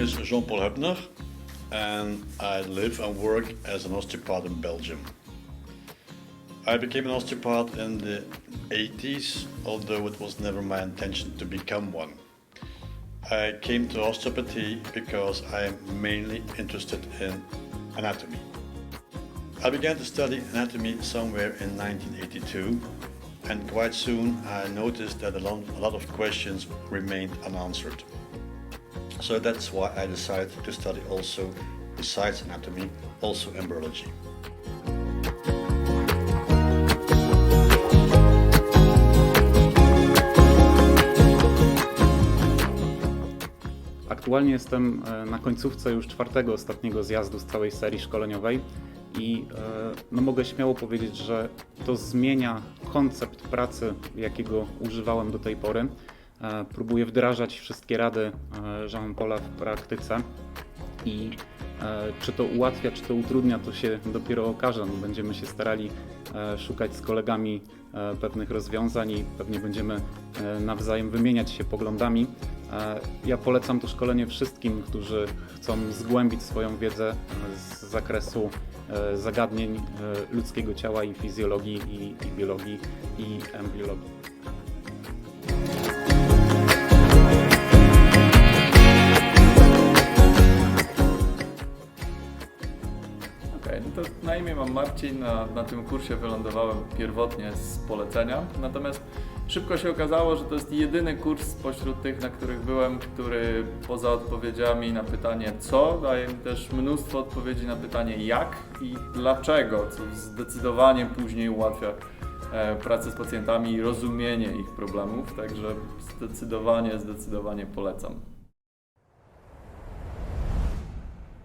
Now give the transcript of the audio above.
name is Jean-Paul Hebner, and I live and work as an osteopath in Belgium. I became an osteopath in the 80s, although it was never my intention to become one. I came to osteopathy because I am mainly interested in anatomy. I began to study anatomy somewhere in 1982, and quite soon I noticed that a lot of questions remained unanswered. So that's why I decided to study also, besides anatomy, also embryology. Aktualnie jestem e, na końcówce już czwartego, ostatniego zjazdu z całej serii szkoleniowej i e, no mogę śmiało powiedzieć, że to zmienia koncept pracy, jakiego używałem do tej pory. E, Próbuję wdrażać wszystkie rady Jean-Paula w praktyce i e, czy to ułatwia, czy to utrudnia, to się dopiero okaże. No, będziemy się starali e, szukać z kolegami pewnych rozwiązań i pewnie będziemy nawzajem wymieniać się poglądami. Ja polecam to szkolenie wszystkim, którzy chcą zgłębić swoją wiedzę z zakresu zagadnień ludzkiego ciała i fizjologii, i, i biologii, i embriologii. Imię mam Marcin, na, na tym kursie wylądowałem pierwotnie z polecenia, natomiast szybko się okazało, że to jest jedyny kurs spośród tych, na których byłem, który poza odpowiedziami na pytanie co, daje mi też mnóstwo odpowiedzi na pytanie jak i dlaczego, co zdecydowanie później ułatwia e, pracę z pacjentami i rozumienie ich problemów, także zdecydowanie, zdecydowanie polecam.